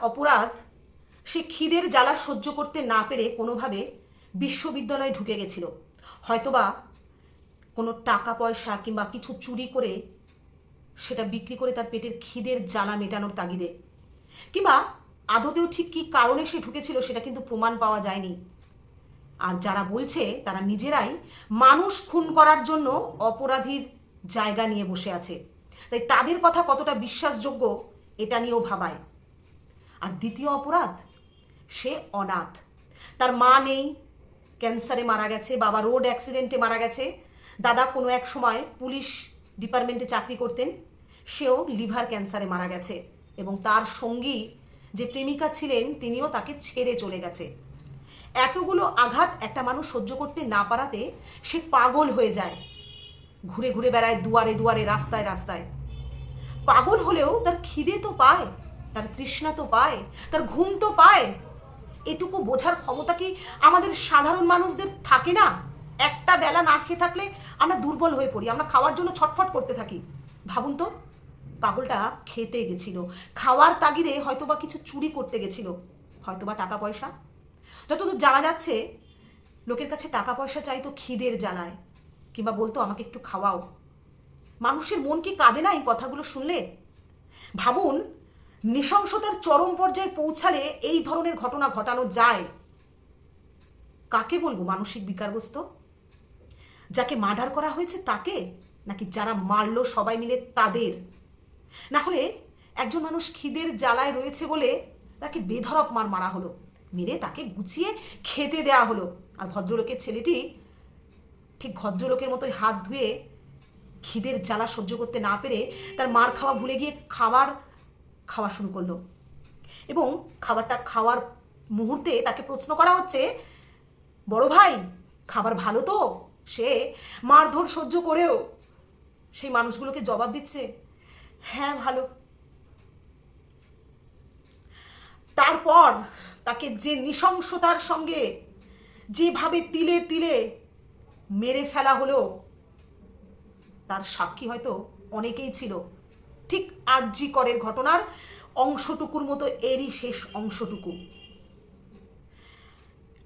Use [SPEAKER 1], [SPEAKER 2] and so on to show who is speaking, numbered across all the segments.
[SPEAKER 1] অপরাধ, সে খিদের জ্বালা সহ্য করতে না পেরে কোনোভাবে বিশ্ববিদ্যালয়ে ঢুকে গেছিল। হয়তোবা কোনো টাকা পয়সা কিংবা কিছু চুরি করে সেটা বিক্রি করে তার পেটের খিদের জ্বালা মেটানোর তাগিদে। কিংবা আদতেও ঠিক কী কারণে সে ঢুকেছিল সেটা কিন্তু প্রমাণ পাওয়া যায়নি। আর যারা বলছে, তারা নিজেরাই মানুষ খুন করার জন্য অপরাধীর জায়গা নিয়ে বসে আছে। তাই তাদের কথা কতটা বিশ্বাসযোগ্য, এটা নিয়েও ভাবায়। আর দ্বিতীয় অপরাধ, সে অনাথ। তার মা নেই, ক্যান্সারে মারা গেছে, বাবা রোড অ্যাক্সিডেন্টে মারা গেছে। দাদা কোনো এক সময় পুলিশ ডিপার্টমেন্টে চাকরি করতেন, সেও লিভার ক্যান্সারে মারা গেছে এবং তার সঙ্গী যে প্রেমিকা ছিলেন, তিনিও তাকে ছেড়ে চলে গেছে। এতগুলো আঘাত একটা মানুষ সহ্য করতে না পারাতে সে পাগল হয়ে যায়। ঘুরে ঘুরে বেড়ায় দুয়ারে দুয়ারে, রাস্তায় রাস্তায়। পাগল হলেও তার খিদে তো পায়। তার তৃষ্ণা তো পায়, তার ঘুম তো পায়। এটুকু বোঝার ক্ষমতা কি আমাদের সাধারণ মানুষদের থাকে না? একটা বেলা না খেয়ে থাকলে আমরা দুর্বল হয়ে পড়ি, আমরা খাওয়ার জন্য ছটফট করতে থাকি। ভাবুন তো, পাগলটা খেতে গেছিল। খাওয়ার তাগিদে হয়তোবা কিছু চুরি করতে গেছিল। হয়তোবা টাকা পয়সা। যতদূর জানা যাচ্ছে, লোকের কাছে টাকা পয়সা চাই তো খিদের জ্বালায়। কিংবা বলতো, আমাকে একটু খাওয়াও। মানুষের মন কি কাঁদে না এই কথাগুলো শুনলে? ভাবুন নৃশংসতার চরম পর্যায়ে পৌঁছালে এই ধরনের ঘটনা ঘটানো যায়। কাকে বলব মানসিক বিকারগ্রস্ত? যাকে মার্ডার করা হয়েছে তাকে, নাকি যারা মারলো সবাই মিলে তাদের? না হলে একজন মানুষ খিদের জ্বালায় রয়েছে বলে তাকে বেধরক মার মারা হলো, মেরে তাকে গুছিয়ে খেতে দেয়া হলো। আর ভদ্রলোকের ছেলেটি ঠিক ভদ্রলোকের মতোই হাত ধুয়ে খিদের জ্বালা সহ্য করতে না পেরে তার মার খাওয়া ভুলে গিয়ে খাবার খাওয়া শুরু করল। এবং খাবারটা খাওয়ার মুহূর্তে তাকে প্রশ্ন করা হচ্ছে, বড় ভাই, খাবার ভালো তো? সে মারধর সহ্য করেও সেই মানুষগুলোকে জবাব দিচ্ছে। হ্যাঁ ভালো। তারপর তাকে যে নৃশংসতার সঙ্গে যেভাবে তিলে তিলে মেরে ফেলা হলো, তার সাক্ষী হয়তো অনেকেই ছিল। ঠিক আরজি করের ঘটনার অংশটুকুর মতো এরই শেষ অংশটুকু।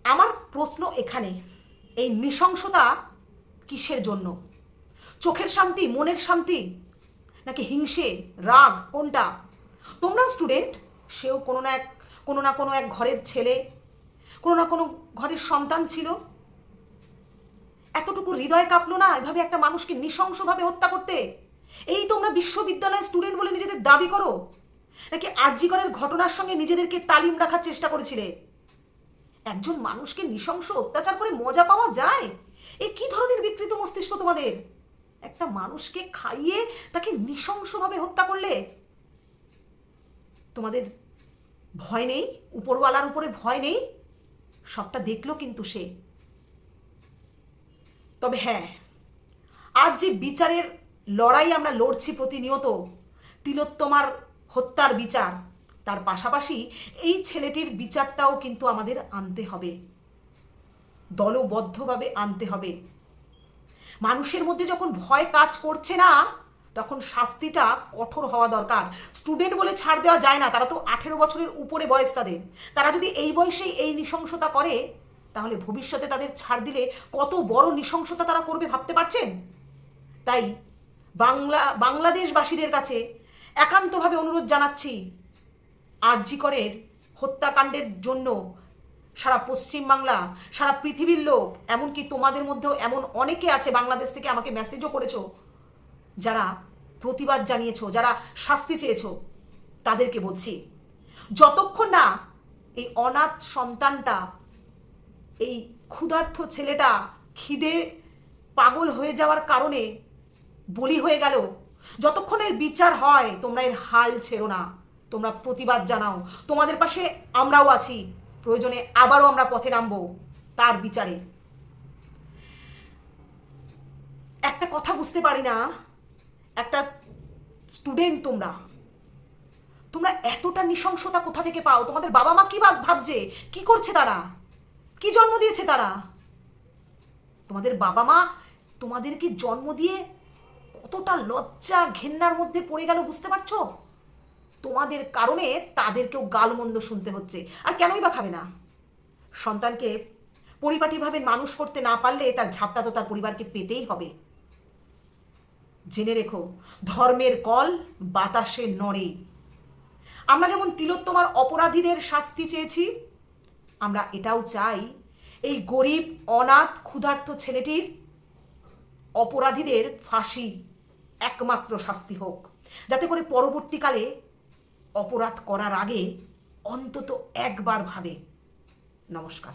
[SPEAKER 1] আমার প্রশ্ন এখানে, এই নৃশংসতা কিসের জন্য? চোখের শান্তি, মনের শান্তি, নাকি হিংসে, রাগ, কোনটা? তোমরাও স্টুডেন্ট, সেও কোনো না এক, কোনো না কোনো এক ঘরের ছেলে, কোনো না কোনো ঘরের সন্তান ছিল। এতটুকু হৃদয় কাঁপলো না? এভাবে একটা মানুষকে নৃশংসভাবে হত্যা করতে এই তোমরা বিশ্ববিদ্যালয়ের স্টুডেন্ট বলে নিজেদের দাবি করো? নাকি আর্যিকরের ঘটনার সঙ্গে নিজেদেরকে তালিম রাখার চেষ্টা করেছিলে? একজন মানুষকে নৃশংস অত্যাচার করে মজা পাওয়া যায়? এ কি ধরনের বিকৃত মস্তিষ্ক তোমাদের? একটা মানুষকে খাইয়ে তাকে নৃশংসভাবে হত্যা করলে? তোমাদের ভয় নেই? উপরওয়ালার উপরে ভয় নেই? সবটা দেখল কিন্তু সে। তবে হ্যাঁ আজ যে বিচারের লড়াই আমরা লড়ছি প্রতিনিয়ত। তিলোত্তমার হত্যার বিচার। তার পাশাপাশি এই ছেলেটির বিচারটাও কিন্তু আমাদের আনতে হবে। দলবদ্ধভাবে আনতে হবে। মানুষের মধ্যে যখন ভয় কাজ করছে না, তখন শাস্তিটা কঠোর হওয়া দরকার। স্টুডেন্ট বলে ছাড় দেওয়া যায় না, তারা তো আঠেরো বছরের উপরে বয়স তাদের। তারা যদি এই বয়সেই এই নৃশংসতা করে, তাহলে ভবিষ্যতে তাদের ছাড় দিলে কত বড় নৃশংসতা তারা করবে ভাবতে পারছেন? তাই বাংলা, বাংলাদেশবাসীদের কাছে একান্তভাবে অনুরোধ জানাচ্ছি আরজিকরের হত্যাকাণ্ডের জন্য সারা পশ্চিমবাংলা, সারা পৃথিবীর লোক, এমনকি তোমাদের মধ্যেও এমন অনেকে আছে বাংলাদেশ থেকে আমাকে মেসেজও করেছ, যারা প্রতিবাদ জানিয়েছো, যারা শাস্তি চেয়েছো, তাদেরকে বলছি, যতক্ষণ না এই অনাথ সন্তানটা, এই ক্ষুধার্থ ছেলেটা খিদে পাগল হয়ে যাওয়ার কারণে বলি হয়ে গেল। যতক্ষণের বিচার হয়, তোমরা এর হাল ছেড়ো না। তোমরা প্রতিবাদ জানাও। তোমাদের পাশে আমরাও আছি। প্রয়োজনে আবারও আমরা পথে নামবো, তার বিচারে। একটা কথা বুঝতে পারি না, একটা স্টুডেন্ট তোমরা। তোমরা এতটা নৃশংসতা কোথা থেকে পাও? তোমাদের বাবা মা কি ভাব- ভাবছে? কি করছে তারা? কি জন্ম দিয়েছে তারা? তোমাদের বাবা মা তোমাদেরকে জন্ম দিয়ে কতটা লজ্জা ঘেন্নার মধ্যে পড়ে গেল বুঝতে পারছ? তোমাদের কারণে তাদেরকেও গালমন্দ শুনতে হচ্ছে। আর কেনই বা খাবে না? সন্তানকে পরিপাটিভাবে মানুষ করতে না পারলে তার ঝাপটা তো তার পরিবারকে পেতেই হবে। জেনে রেখো, ধর্মের কল বাতাসে নড়ে। আমরা যেমন তিলোত্তমার অপরাধীদের শাস্তি চেয়েছি, আমরা এটাও চাই এই গরিব, অনাথ, ক্ষুধার্ত ছেলেটির অপরাধীদের ফাঁসি একমাত্র শাস্তি হোক। যাতে করে পরবর্তীকালে অপরাধ করার আগে অন্তত একবার ভাবে। নমস্কার।